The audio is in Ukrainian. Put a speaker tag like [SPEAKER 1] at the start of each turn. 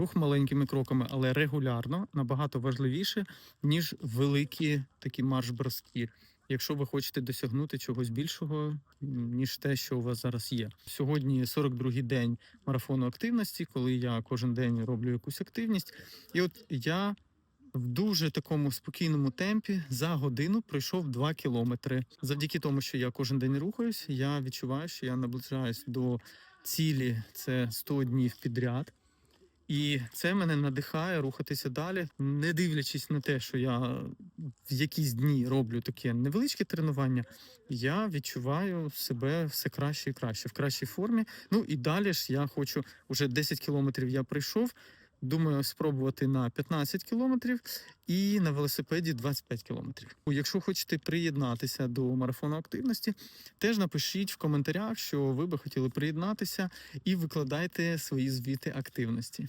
[SPEAKER 1] Рух маленькими кроками, але регулярно набагато важливіше, ніж великі такі марш-броски. Якщо ви хочете досягнути чогось більшого, ніж те, що у вас зараз є. Сьогодні 42-й день марафону активності, коли я кожен день роблю якусь активність. І от я в дуже такому спокійному темпі за годину пройшов 2 кілометри. Завдяки тому, що я кожен день рухаюсь, я відчуваю, що я наближаюсь до цілі. Це 100 днів підряд. І це мене надихає рухатися далі, не дивлячись на те, що я в якісь дні роблю таке невеличке тренування, я відчуваю себе все краще і краще, в кращій формі. Ну і далі ж я хочу уже 10 кілометрів я прийшов. Думаю, спробувати на 15 кілометрів і на велосипеді 25 кілометрів. Якщо хочете приєднатися до марафону активності, теж напишіть в коментарях, що ви би хотіли приєднатися, і викладайте свої звіти активності.